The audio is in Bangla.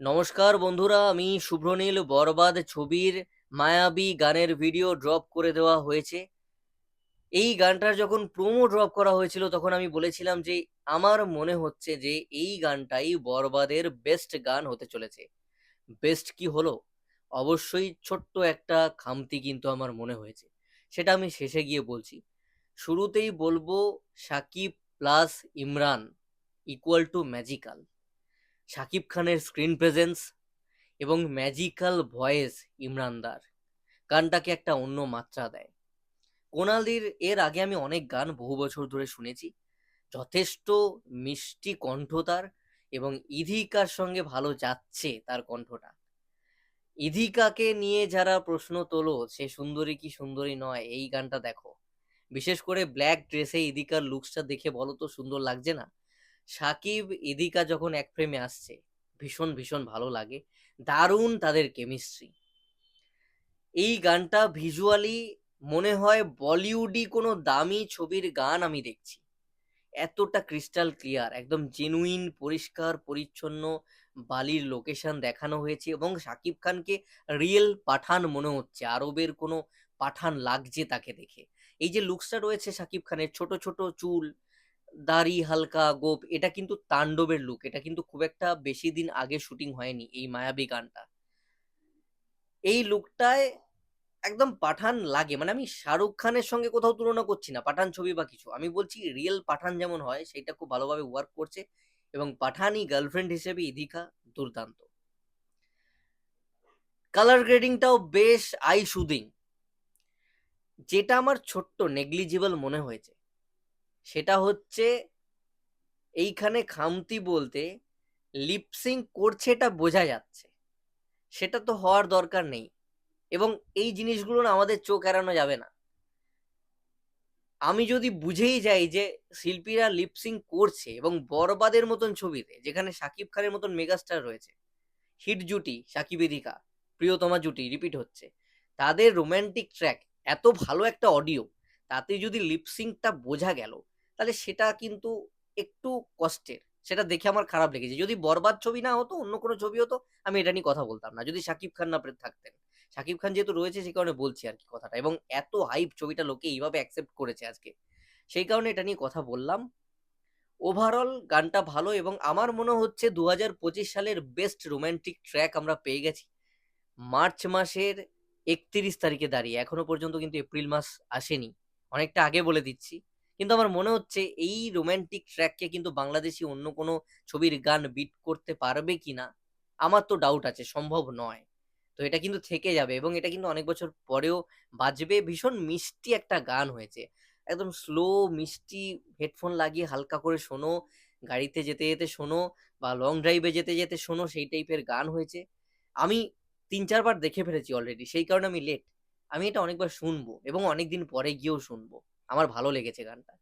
নমস্কার বন্ধুরা, আমি শুভ্রনীল বরবাদ ছবির মায়াবী গানের ভিডিও ড্রপ করে দেওয়া হয়েছে। এই গানটার যখন প্রোমো ড্রপ করা হয়েছিল, তখন আমি বলেছিলাম যে, আমার মনে হচ্ছে যে, এই গানটাই বরবাদের বেস্ট গান হতে চলেছে। বেস্ট কি হলো? অবশ্যই ছোট্ট একটা খামতি কিন্তু আমার মনে হয়েছে। সেটা আমি শেষে গিয়ে বলছি। শুরুতেই বলব, Sakib plus Imran equal to magical Shakib খানের স্ক্রিন প্রেজেন্স এবং ম্যাজিক্যাল ভয়েস ইমরানদার গানটাকে একটা অন্য মাত্রা দেয়। কোনালির এর আগে আমি অনেক গান বহু বছর ধরে শুনেছি। যথেষ্ট মিষ্টি কণ্ঠ তার এবং ইধিকার সঙ্গে ভালো যাচ্ছে তার কণ্ঠটা। ইধিকাকে নিয়ে যারা প্রশ্ন তোলো, সে সুন্দরী কি সুন্দরী নয়? এই গানটা দেখো। বিশেষ করে ব্ল্যাক ড্রেসে ইদিকার লুকসটা দেখে বলো তো, সুন্দর লাগছে না? সাকিব ইদিকা যখন এক ফ্রেমে আসছে, ভীষণ ভীষণ ভালো লাগে। দারুণ তাদের কেমিস্ট্রি এই গানটা ভিজুয়ালি মনে হয় বলিউডি কোনো দামি ছবির গান আমি দেখছি। এতটা ক্রিস্টাল ক্লিয়ার একদম জেনুইন পরিষ্কার, পরিচ্ছন্ন, বালির লোকেশন দেখানো হয়েছে এবং শাকিব খানকে রিয়েল পাঠান মনে হচ্ছে। আরবের কোনো পাঠান লাগছে তাকে দেখে। এই যে লুকসটা রয়েছে শাকিব খানের, ছোট ছোট চুল দাড়ি হালকা, গোপ, এটা কিন্তু তাণ্ডবের লুক এটা কিন্তু খুব একটা বেশি দিন আগে শুটিং হয়নি এই মায়াবী গানটা। এই লুকটায় একদম পাঠান লাগে মানে আমি শাহরুখ খানের সঙ্গে কোথাও তুলনা করছি না, পাঠান ছবি বা কিছু। আমি বলছি রিয়েল পাঠান যেমন হয় সেটা খুব ভালোভাবে ওয়ার্ক করছে এবং পাঠানি গার্লফ্রেন্ড হিসেবে ইধিকা দুর্দান্ত। কালার গ্রেডিংটাও বেশ আই সুদিং যেটা আমার ছোট্ট নেগলিজিবল মনে হয়েছে। সেটা হচ্ছে এইখানে খামতি বলতে লিপসিং করছে এটা বোঝা যাচ্ছে। সেটা তো হওয়ার দরকার নেই। এবং এই জিনিসগুলো না আমাদের চোখ এড়ানো যাবে না। আমি যদি বুঝেই যাই যে শিল্পীরা লিপসিং করছে এবং বরবাদের মতন ছবিতে, যেখানে সাকিব খানের মতন মেগাস্টার রয়েছে হিট জুটি, সাকিব এদিকা প্রিয়তমা জুটি রিপিট হচ্ছে, তাদের রোম্যান্টিক ট্র্যাক এত ভালো একটা অডিও তাতে যদি লিপসিংটা বোঝা গেল তাহলে সেটা কিন্তু একটু কষ্টের। সেটা দেখে আমার খারাপ লেগেছে। যদি বরবাদ ছবি না হতো, অন্য কোনো ছবি হতো, আমি এটা নিয়ে কথা বলতাম না। যদি শাকিব খান না থাকতেন। শাকিব খান যেহেতু রয়েছে, সেই কারণে বলছি আর কি কথাটা। এবং এত হাইপ ছবিটা লোকে এইভাবে অ্যাকসেপ্ট করেছে আজকে। সেই কারণে এটা নিয়ে কথা বললাম। ওভারঅল গানটা ভালো এবং আমার মনে হচ্ছে দু হাজার পঁচিশ সালের বেস্ট রোম্যান্টিক ট্র্যাক আমরা পেয়ে গেছি। মার্চ মাসের একত্রিশ তারিখে দাঁড়িয়ে। এখনও পর্যন্ত কিন্তু এপ্রিল মাস আসেনি। অনেকটা আগে বলে দিচ্ছি। কিন্তু আমার মনে হচ্ছে এই রোম্যান্টিক ট্র্যাককে কিন্তু বাংলাদেশি অন্য কোনো ছবির গান বিট করতে পারবে কিনা, আমার তো ডাউট আছে, সম্ভব নয়। তো এটা কিন্তু থেকে যাবে এবং এটা কিন্তু অনেক বছর পরেও বাজবে। ভীষণ মিষ্টি একটা গান হয়েছে। একদম স্লো মিষ্টি হেডফোন লাগিয়ে হালকা করে শোনো, গাড়িতে যেতে যেতে শোনো বা লং ড্রাইভে যেতে যেতে শোনো, সেই টাইপের গান হয়েছে। আমি তিন চারবার দেখে ফেলেছি অলরেডি সেই কারণে আমি লেট আমি এটা অনেকবার শুনব এবং অনেকদিন পরে গিয়েও শুনব। আমার ভালো লেগেছে গানটা।